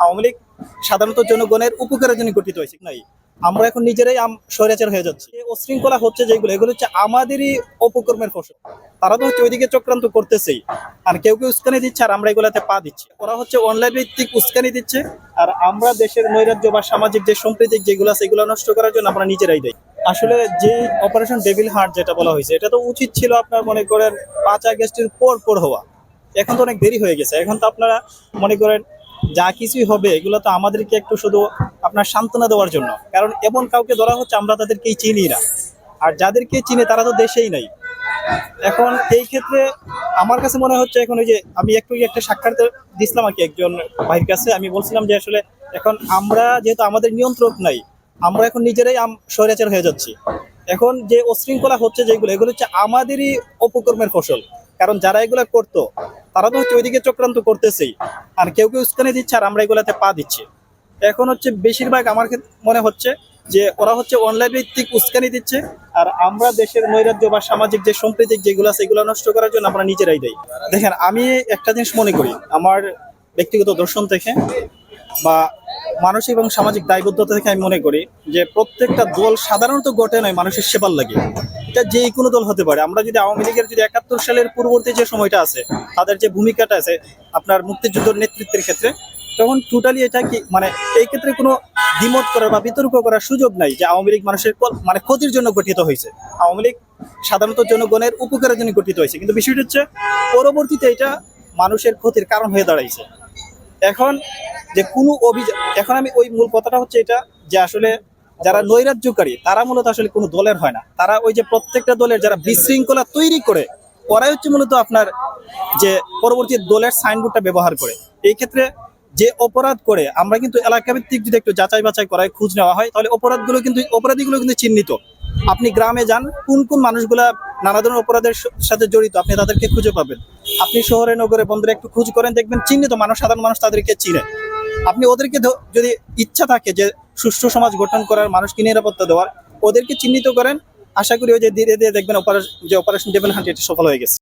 আওয়ামী লীগ সাধারণত জনগণের উপকারের জন্য গঠিত হয়েছে নাই? আমরা এখন নিজেরাই আম- স্বৈরাচার হয়ে যাচ্ছি। অশৃঙ্খলা হচ্ছে যেগুলো, এগুলো হচ্ছে আমাদেরই অপকর্মের ফসল। তারা তো হচ্ছে ওইদিকে চক্রান্ত করতেছেই। আর কেউ কেউ উস্কানি দিচ্ছে আর আমরা এগুলাতে পা দিচ্ছি। ওরা হচ্ছে অনলাইন ভিত্তিক উস্কানি দিচ্ছে আর আমরা দেশের নৈরাজ্য বা সামাজিক যে সম্প্রীতিক যেগুলো আছে, এগুলো নষ্ট করার জন্য আমরা নিজেরাই দেই আসলে যে অপারেশন ডেভিল হার্ট যেটা বলা হয়েছে, এটা তো উচিত ছিল আপনার মনে করেন পাঁচ আগস্টের পর পর হওয়া। এখন তো অনেক দেরি হয়ে গেছে। এখন তো আপনারা মনে করেন যা কিছুই হবে, এগুলো তো আমাদেরকে একটু শুধু আপনার সান্ত্বনা দেওয়ার জন্য। কারণ এমন কাউকে ধরা হচ্ছে, আমরা তাদেরকেই চিনি না। আর যাদেরকে চিনে, তারা তো দেশেই নাই। এখন এই ক্ষেত্রে আমার কাছে মনে হচ্ছে, এখন ওই যে আমি একটু একটা সাক্ষাৎ দিছিলাম আর কি একজন ভাইয়ের কাছে। আমি বলছিলাম যে আসলে এখন আমরা যেহেতু আমাদের নিয়ন্ত্রক নাই, আমরা এখন নিজেরাই আম- স্বৈরাচার হয়ে যাচ্ছি। এখন যে অশৃঙ্খলা হচ্ছে যেগুলো, এগুলো হচ্ছে আমাদেরই অপকর্মের ফসল। কারণ যারা এগুলো করতো তারা তো হচ্ছে ওইদিকে চক্রান্ত করতেছেই। আর কেউ কেউ উস্কানি দিচ্ছে আর আমরা এগুলাতে পা দিচ্ছি। এখন হচ্ছে বেশিরভাগ আমার মনে হচ্ছে যে ওরা হচ্ছে অনলাইন ভিত্তিক উস্কানি দিচ্ছে আর আমরা দেশের নৈরাজ্য বা সামাজিক যে সম্প্রীতিক যেগুলো আছে এগুলো নষ্ট করার জন্য আমরা নিজেরাই দেই। দেখেন, আমি একটা জিনিস মনে করি, আমার ব্যক্তিগত দর্শন থেকে বা মানসিক এবং সামাজিক দায়বদ্ধতা থেকে আমি মনে করি যে প্রত্যেকটা দল সাধারণত গঠে নয়, মানুষের সেবার লাগে। এটা যে কোনো দল হতে পারে। আমরা যদি আওয়ামী লীগের যদি একাত্তর সালের পূর্ববর্তী যে সময়টা আছে, তাদের যে ভূমিকাটা আছে, আপনার মুক্তিযুদ্ধের নেতৃত্বের ক্ষেত্রে, তখন টোটালি এটা কি মানে এই ক্ষেত্রে কোনো দ্বিমত করার বা বিতর্ক করার সুযোগ নাই যে আওয়ামী লীগ মানুষের মানে ক্ষতির জন্য গঠিত হয়েছে। আওয়ামী লীগ সাধারণত জনগণের উপকারের জন্য গঠিত হয়েছে। কিন্তু বিষয়টা হচ্ছে, পরবর্তীতে এটা মানুষের ক্ষতির কারণ হয়ে দাঁড়াইছে। এখন যে কোনো অভিযোগ এখন আমি ওই মূল কথাটা হচ্ছে এটা যে আসলে যারা নৈরাজ্যকারী, তারা মূলত আসলে কোনো দলের হয় না। তারা ওই যে প্রত্যেকটা দলের যারা বিশৃঙ্খলা তৈরি করে ওরাই হচ্ছে মূলত আপনার যে পরবর্তী দলের সাইনবোর্ডটা ব্যবহার করে। এই ক্ষেত্রে যে অপরাধ করে, আমরা কিন্তু এলাকা ভিত্তিক যদি একটু যাচাই বাছাই করায় খোঁজ নেওয়া হয়, তাহলে অপরাধগুলো কিন্তু, অপরাধীগুলো কিন্তু চিহ্নিত। আপনি গ্রামে যান, কোন কোন মানুষগুলা নানা ধরনের অপরাধের সাথে জড়িত, আপনি তাদেরকে খুঁজে পাবেন। আপনি শহরে, নগরে, বন্দরে একটু খোঁজ করেন, দেখবেন চিহ্নিত মানুষ, সাধারণ মানুষ তাদেরকে চিনে। আপনি ওদেরকে যদি ইচ্ছা থাকে যে সুষ্ঠু সমাজ গঠন করার, মানুষকে নিরাপত্তা দেওয়ার, ওদেরকে চিহ্নিত করেন। আশা করি ওই যে ধীরে ধীরে দেখবেন অপারেশন যে অপারেশন ডেভেন এটা সফল হয়ে গেছে।